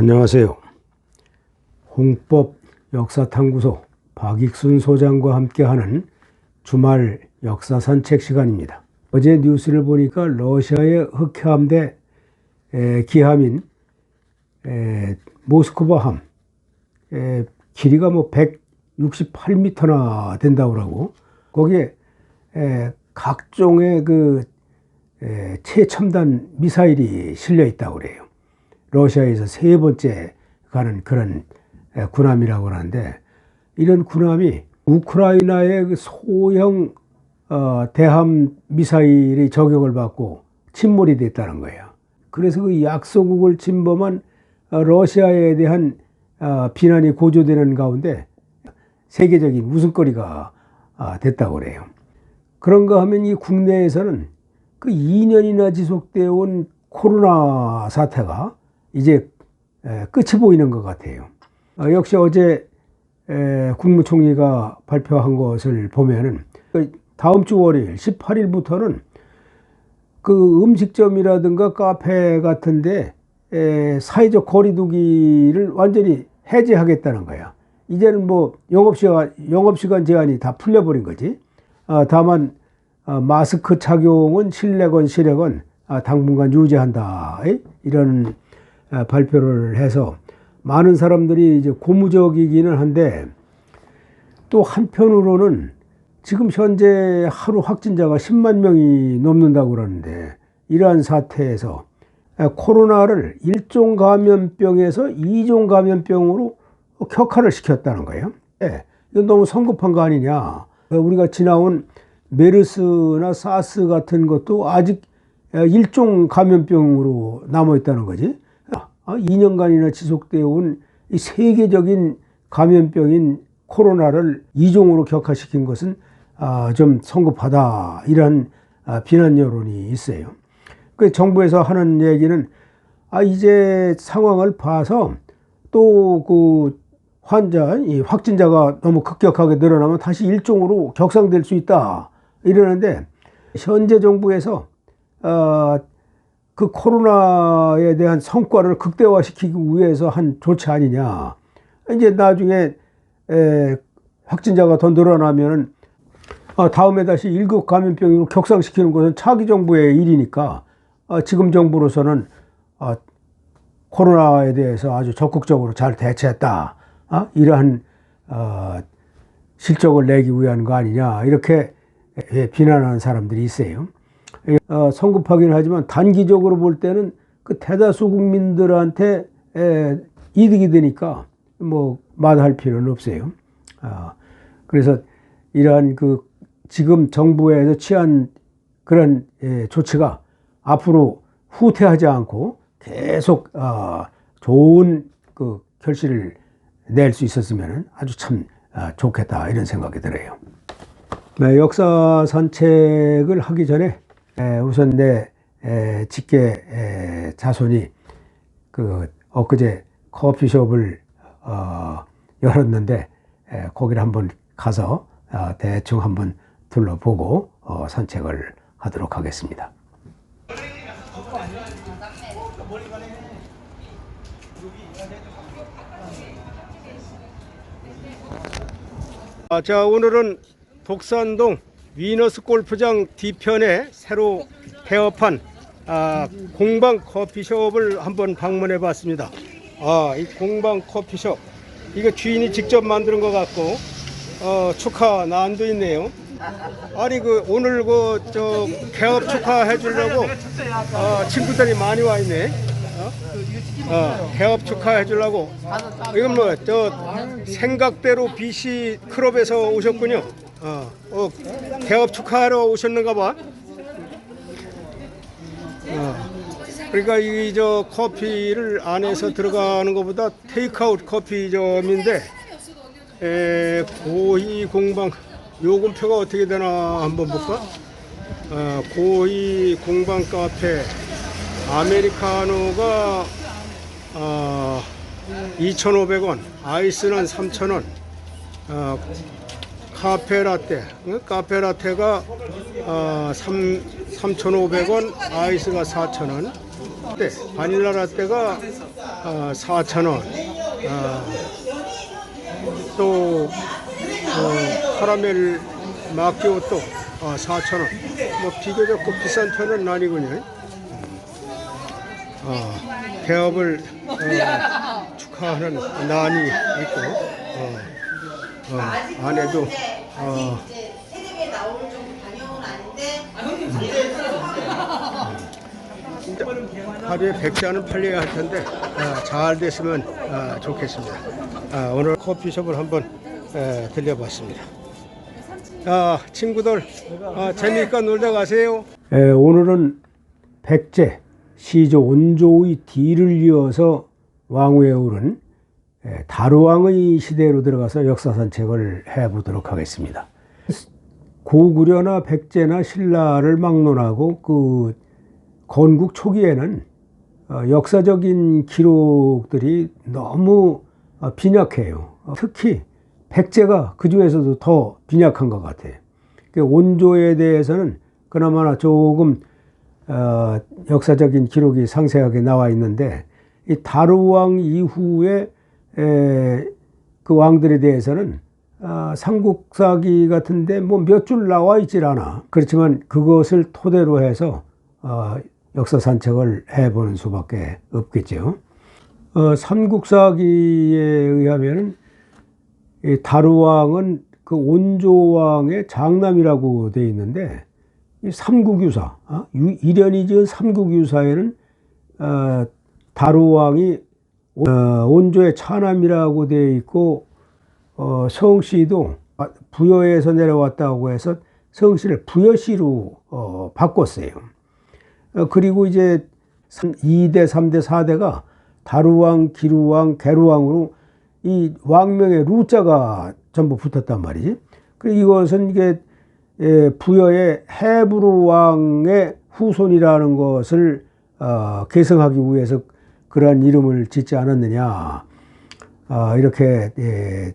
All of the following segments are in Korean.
안녕하세요. 홍법 역사탐구소 박익순 소장과 함께하는 주말 역사 산책 시간입니다. 어제 뉴스를 보니까 러시아의 흑해함대 에, 기함인 에, 모스크바함 에, 길이가 뭐 168m나 된다고 그러고 거기에 에, 각종의 그 에, 최첨단 미사일이 실려 있다고 그래요. 러시아에서 세 번째 가는 그런 에, 군함이라고 하는데 이런 군함이 우크라이나의 그 소형 어, 대함 미사일의 저격을 받고 침몰이 됐다는 거예요. 그래서 그 약소국을 침범한 어, 러시아에 대한 어, 비난이 고조되는 가운데 세계적인 웃음거리가 아, 됐다고 그래요. 그런가 하면 이 국내에서는 그 2년이나 지속되어 온 코로나 사태가 이제 에, 끝이 보이는 것 같아요. 어, 역시 어제 에, 국무총리가 발표한 것을 보면은 그 다음 주 월요일 18일부터는 그 음식점이라든가 카페 같은데 에, 사회적 거리두기를 완전히 해제하겠다는 거야. 이제는 뭐 영업시간 영업시간 제한이 다 풀려버린 거지. 아, 다만 아, 마스크 착용은 실내건 실외건 아, 당분간 유지한다. 에? 이런 아, 발표를 해서 많은 사람들이 이제 고무적이기는 한데 또 한편으로는 지금 현재 하루 확진자가 10만 명이 넘는다고 그러는데 이러한 사태에서 아, 코로나를 일종 감염병에서 이종 감염병으로 격화를 시켰다는 거예요. 예, 이건 너무 성급한 거 아니냐. 우리가 지나온 메르스나 사스 같은 것도 아직 일종 감염병으로 남아 있다는 거지. 2년간이나 지속되어 온이 세계적인 감염병인 코로나를 이종으로 격화시킨 것은 아, 좀 성급하다. 이런 아, 비난 여론이 있어요. 그 정부에서 하는 얘기는 아, 이제 상황을 봐서 또 그 환자, 이 확진자가 너무 급격하게 늘어나면 다시 일종으로 격상될 수 있다. 이러는데 현재 정부에서 어, 그 코로나에 대한 성과를 극대화시키기 위해서 한 조치 아니냐. 이제 나중에 에, 확진자가 더 늘어나면은 아, 다음에 다시 일급 감염병으로 격상시키는 것은 차기 정부의 일이니까 아, 지금 정부로서는 아, 코로나에 대해서 아주 적극적으로 잘 대처했다. 아, 이러한 어, 실적을 내기 위한 거 아니냐 이렇게 예, 비난하는 사람들이 있어요. 어, 성급하기는 하지만 단기적으로 볼 때는 그 대다수 국민들한테 에, 이득이 되니까 뭐 마다할 필요는 없어요. 아, 그래서 이러한 그 지금 정부에서 취한 그런 예, 조치가 앞으로 후퇴하지 않고 계속 어, 좋은 그 결실을 낼 수 있었으면 아주 참 아, 좋겠다 이런 생각이 들어요. 네, 역사 산책을 하기 전에 에, 우선 내 에, 직계 에, 자손이 그 엊그제 커피숍을 어, 열었는데 에, 거기를 한번 가서 어, 대충 한번 둘러보고 어, 산책을 하도록 하겠습니다. 아, 자 오늘은 독산동 위너스 골프장 뒤편에 새로 개업한 아, 공방 커피숍을 한번 방문해 봤습니다. 아, 이 공방 커피숍 이거 주인이 직접 만드는 것 같고 어, 축하 난도 있네요. 아니 그 오늘 그 저 개업 축하해 주려고 어, 친구들이 많이 와 있네. 어? 어, 개업 축하해 주려고 이건 뭐 저 생각대로 BC 클럽에서 오셨군요. 어, 어, 개업 축하하러 오셨는가 봐. 어, 그러니까 이 저 커피를 안에서 들어가는 것보다 테이크아웃 커피점인데 에, 고희 공방 요금표가 어떻게 되나 한번 볼까? 어, 고희 공방 카페 아메리카노가 어, 2,500원, 아이스는 3,000원, 어, 카페라떼, 어, 카페라떼가 어, 3, 3,500원, 아이스가 4,000원. 라떼, 바닐라 라떼가 어, 4,000원. 아, 또 어, 카라멜 마키오또 어, 4,000원. 뭐 비교적 그 비싼 편은 아니군요. 어, 개업을 어, 축하하는 난이 있고 어, 어, 안에도 어, 이제 테레비에 나올 정도 반영은 아닌데 하루에 100잔은 팔려야 할 텐데 아, 잘 됐으면 아, 좋겠습니다. 아, 오늘 커피숍을 한번 에, 들려봤습니다. 아, 친구들 아, 재미있게 놀다 가세요. 에, 오늘은 백제 시조 온조의 뒤를 이어서 왕후에 오른 에, 다루왕의 시대로 들어가서 역사 산책을 해보도록 하겠습니다. 고구려나 백제나 신라를 막론하고 그 건국 초기에는 어, 역사적인 기록들이 너무 어, 빈약해요. 어, 특히 백제가 그 중에서도 더 빈약한 것 같아요. 그 온조에 대해서는 그나마나 조금 어, 역사적인 기록이 상세하게 나와 있는데 이 다루왕 이후에 에, 그 왕들에 대해서는 아, 삼국사기 같은데 뭐 몇 줄 나와 있질 않아. 그렇지만 그것을 토대로 해서 어, 역사 산책을 해보는 수밖에 없겠죠. 어, 삼국사기에 의하면은 이 다루왕은 그 온조왕의 장남이라고 돼 있는데 이 삼국유사 어? 유- 일연이 지은 삼국유사에는 어, 다루왕이 어, 온조의 차남이라고 되어 있고 어, 성씨도 부여에서 내려왔다고 해서 성씨를 부여씨로 어, 바꿨어요. 어, 그리고 이제 2대, 3대, 4대가 다루왕, 기루왕, 게루왕으로 이 왕명의 루자가 전부 붙었단 말이지. 그리고 이것은 이게 예, 부여의 헤브루 왕의 후손이라는 것을 어, 계승하기 위해서 그러한 이름을 짓지 않았느냐 아, 이렇게 예,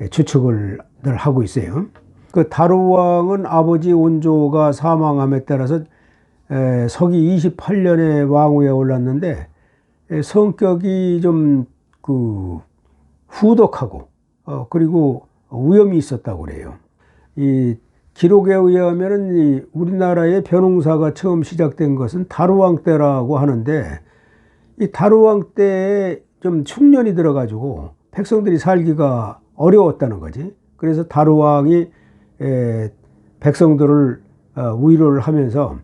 예, 추측을 늘 하고 있어요. 그 다루 왕은 아버지 온조가 사망함에 따라서 에, 서기 28년에 왕위에 올랐는데 에, 성격이 좀 그 후덕하고 어, 그리고 위험이 있었다고 그래요. 이 기록에 의하면은 이 우리나라의 변홍사가 처음 시작된 것은 다루왕 때라고 하는데 이 다루왕 때에 좀 흉년이 들어가지고 백성들이 살기가 어려웠다는 거지. 그래서 다루왕이 에, 백성들을 어, 위로를 하면서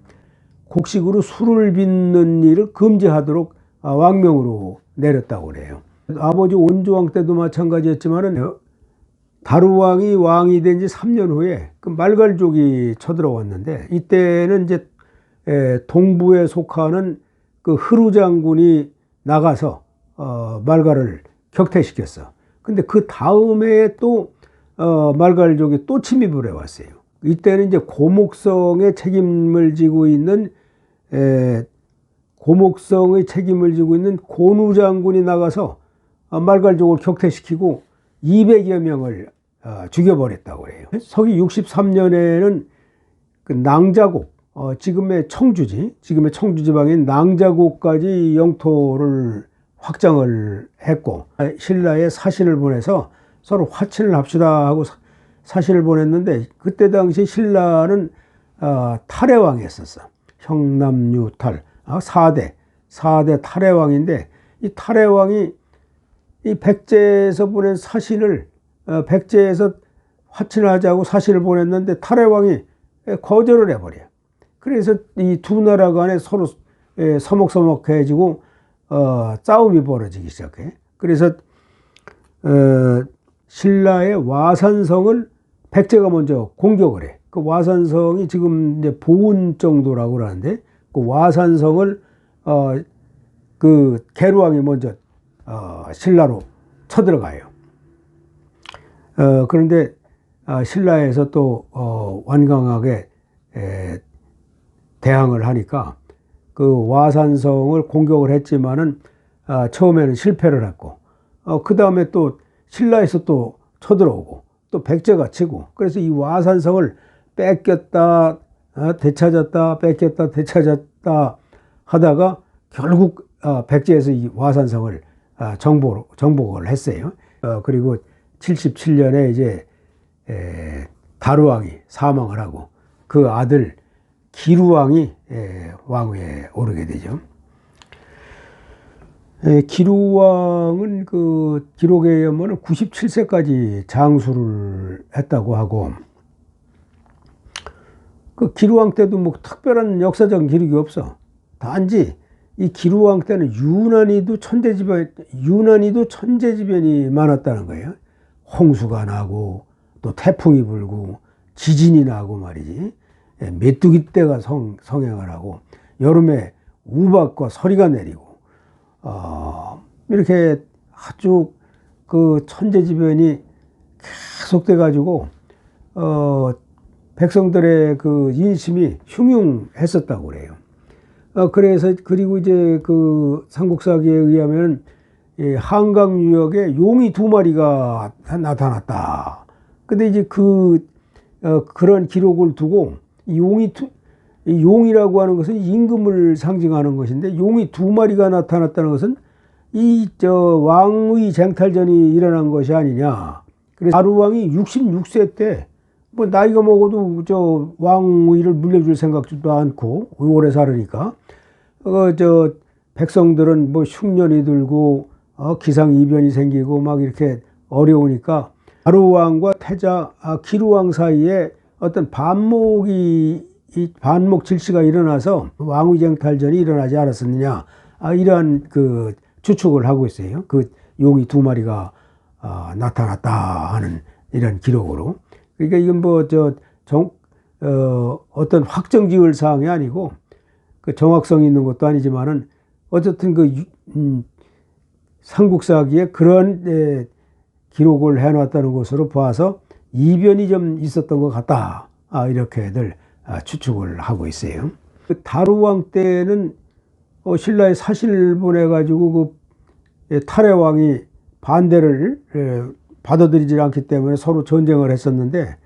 곡식으로 술을 빚는 일을 금지하도록 아, 왕명으로 내렸다고 그래요. 아버지 온조왕 때도 마찬가지였지만은 다루왕이 왕이 된 지 3년 후에 그 말갈족이 쳐들어왔는데 이때는 이제 에, 동부에 속하는 그 흐루 장군이 나가서 어, 말갈을 격퇴시켰어. 근데 그 다음에 또 어, 말갈족이 또 침입을 해왔어요. 이때는 이제 고목성의 책임을 지고 있는 에, 고목성의 책임을 지고 있는 고누 장군이 나가서 어, 말갈족을 격퇴시키고 200여 명을 어, 죽여버렸다고 해요. 서기 63년에는 그 낭자곡, 어, 지금의 청주지, 지금의 청주 지방인 낭자곡까지 영토를 확장을 했고 신라에 사신을 보내서 서로 화친을 합시다 하고 사- 사신을 보냈는데 그때 당시 신라는 어, 탈해왕이었었어. 형남유탈 아, 4대 4대 탈해왕인데 이 탈해왕이 이 백제에서 보낸 사신을 어, 백제에서 화친을 하자고 사신을 보냈는데 탈해왕이 거절을 해버려. 그래서 이 두 나라 간에 서로 예, 서먹서먹해지고 어, 싸움이 벌어지기 시작해. 그래서 어, 신라의 와산성을 백제가 먼저 공격을 해. 그 와산성이 지금 이제 보은 정도라고 그러는데 그 와산성을 어, 그 계루왕이 먼저 어, 신라로 쳐들어가요. 어, 그런데 어, 신라에서 또 어, 완강하게 에, 대항을 하니까 그 와산성을 공격을 했지만은 아, 처음에는 실패를 했고 어, 그 다음에 또 신라에서 또 쳐들어오고 또 백제가 치고 그래서 이 와산성을 뺏겼다 어, 되찾았다 뺏겼다 되찾았다 하다가 결국 어, 백제에서 이 와산성을 아, 정보, 정복을 했어요. 어, 그리고 77년에 이제 에, 다루왕이 사망을 하고 그 아들 기루왕이 에, 왕위에 오르게 되죠. 에, 기루왕은 그 기록에 의하면 97세까지 장수를 했다고 하고 그 기루왕 때도 뭐 특별한 역사적인 기록이 없어. 단지 이 기루왕 때는 유난히도 천재지변, 유난히도 천재지변이 많았다는 거예요. 홍수가 나고 또 태풍이 불고 지진이 나고 말이지. 예, 메뚜기 떼가 성, 성행을 하고 여름에 우박과 서리가 내리고 어, 이렇게 아주 그 천재지변이 계속돼 가지고 어, 백성들의 그 인심이 흉흉했었다고 그래요. 어, 그래서 그리고 이제 그 삼국사기에 의하면 이 한강 유역에 용이 두 마리가 나타났다. 근데 이제 그 어, 그런 기록을 두고 이 용이 두, 이 용이라고 하는 것은 임금을 상징하는 것인데 용이 두 마리가 나타났다는 것은 이 저 왕의 쟁탈전이 일어난 것이 아니냐. 그래서 아루왕이 66세 때 뭐 나이가 먹어도 저 왕위를 물려줄 생각도 않고 오래 살으니까 어 저 백성들은 뭐 흉년이 들고 어 기상 이변이 생기고 막 이렇게 어려우니까 아루왕과 태자 아, 기루왕 사이에 어떤 반목이 이 반목 질시가 일어나서 왕위쟁탈전이 일어나지 않았었느냐 아, 이러한 그 추측을 하고 있어요. 그 용이 두 마리가 아, 나타났다 하는 이런 기록으로. 그러니까 이건 뭐저 정, 어, 어떤 확정 지을 사항이 아니고 그 정확성이 있는 것도 아니지만은 어쨌든 그 유- 음, 삼국사기에 그런 에, 기록을 해놨다는 것으로 봐서 이변이 좀 있었던 것 같다. 아, 이렇게들 아, 추측을 하고 있어요. 그 다루왕 때는 어, 신라에 사신을 보내가지고 그 예, 탈해왕이 반대를 예, 받아들이지 않기 때문에 서로 전쟁을 했었는데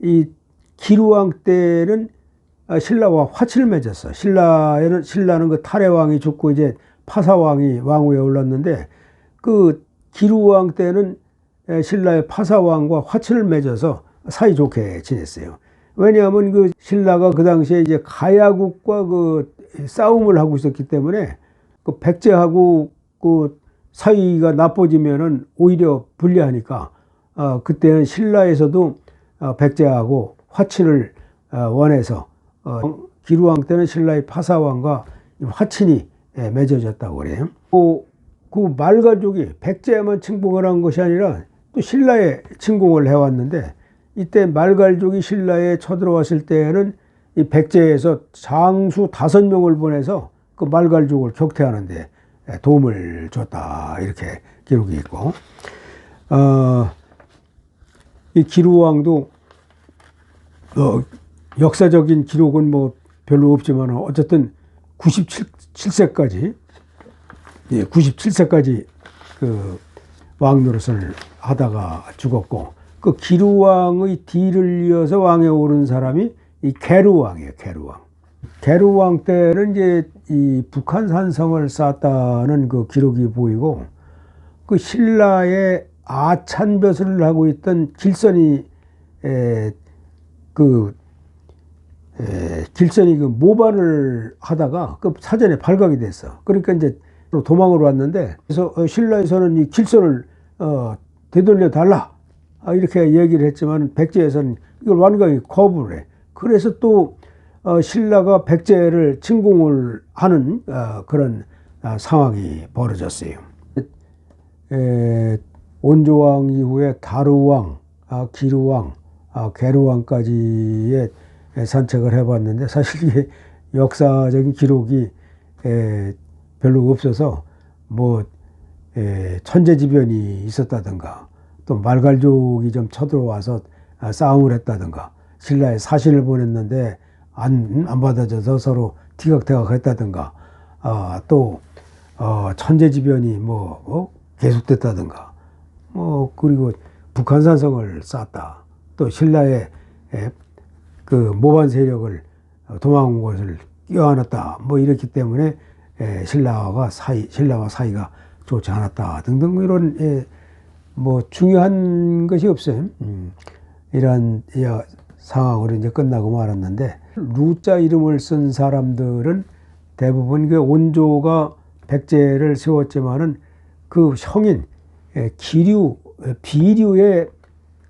이 기루왕 때는 아, 신라와 화친을 맺었어. 신라에는 신라는 그 탈해왕이 죽고 이제 파사왕이 왕위에 올랐는데 그 기루왕 때는 에, 신라의 파사왕과 화친을 맺어서 사이 좋게 지냈어요. 왜냐하면 그 신라가 그 당시에 이제 가야국과 그 싸움을 하고 있었기 때문에 그 백제하고 그 사이가 나빠지면은 오히려 불리하니까 어, 그때는 신라에서도 어, 백제하고 화친을 어, 원해서 어, 기루왕 때는 신라의 파사왕과 이 화친이 예, 맺어졌다고 그래요. 그, 그 말가족이 백제에만 침공을 한 것이 아니라 또 신라에 침공을 해왔는데 이때 말갈족이 신라에 쳐들어왔을 때에는 이 백제에서 장수 다섯 명을 보내서 그 말갈족을 격퇴하는데 예, 도움을 줬다. 이렇게 기록이 있고. 어, 이 기루왕도 어, 역사적인 기록은 뭐 별로 없지만 어쨌든 97세까지 예, 97세까지 그 왕 노릇을 하다가 죽었고 그 기루왕의 뒤를 이어서 왕에 오른 사람이 이 게루왕이에요. 게루왕. 게루왕 때는 이제 이 북한산성을 쌓았다는 그 기록이 보이고 그 신라의 아찬벼슬을 하고 있던 길선이 에, 그 에, 길선이 그 모반을 하다가 그 사전에 발각이 됐어. 그러니까 이제 도망을 왔는데 그래서 어, 신라에서는 이 길선을 어, 되돌려 달라 아, 이렇게 얘기를 했지만 백제에서는 이걸 완전히 거부를 해. 그래서 또 어, 신라가 백제를 침공을 하는 어, 그런 아, 상황이 벌어졌어요. 에, 온조왕 이후에 다루왕, 아, 기루왕, 아, 게루왕까지의 산책을 해봤는데 사실 이게 역사적인 기록이 에, 별로 없어서 뭐 에, 천재지변이 있었다든가 또 말갈족이 좀 쳐들어와서 아, 싸움을 했다든가 신라에 사신을 보냈는데 안, 안 받아줘서 서로 티격태격 했다든가 아, 또 어, 천재지변이 뭐 어? 계속됐다든가 뭐 그리고 북한산성을 쌓았다 또 신라의 에, 그 모반 세력을 도망온 것을 끼워안았다 뭐 이렇기 때문에 에, 신라와 사이 신라와 사이가 좋지 않았다 등등 이런 예, 뭐 중요한 것이 없어요. 음, 야, 상황으로 이제 끝나고 말았는데 루자 이름을 쓴 사람들은 대부분 그 온조가 백제를 세웠지만은 그 형인 예, 기류 예, 비류의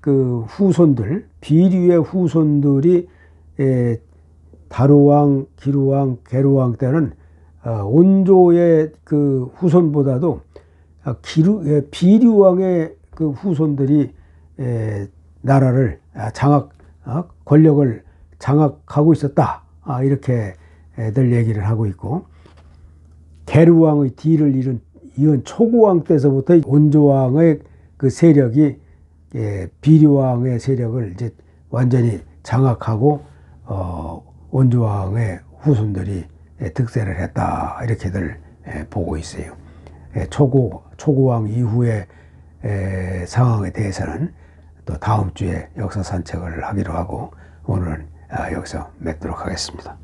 그 후손들 비류의 후손들이 예, 다루왕, 기루왕, 게루왕 때는 어, 온조의 그 후손보다도 아, 기루 예, 비류왕의 그 후손들이 에, 나라를 아, 장악 아, 권력을 장악하고 있었다. 아, 이렇게 늘 얘기를 하고 있고 게르왕의 뒤를 이은, 이은 초고왕 때서부터 온조왕의 그 세력이 예, 비류왕의 세력을 이제 완전히 장악하고 어, 온조왕의 후손들이 예, 득세를 했다 이렇게들 예, 보고 있어요. 예, 초고 초고왕 이후의 에, 상황에 대해서는 또 다음 주에 역사 산책을 하기로 하고 오늘은 아, 여기서 맺도록 하겠습니다.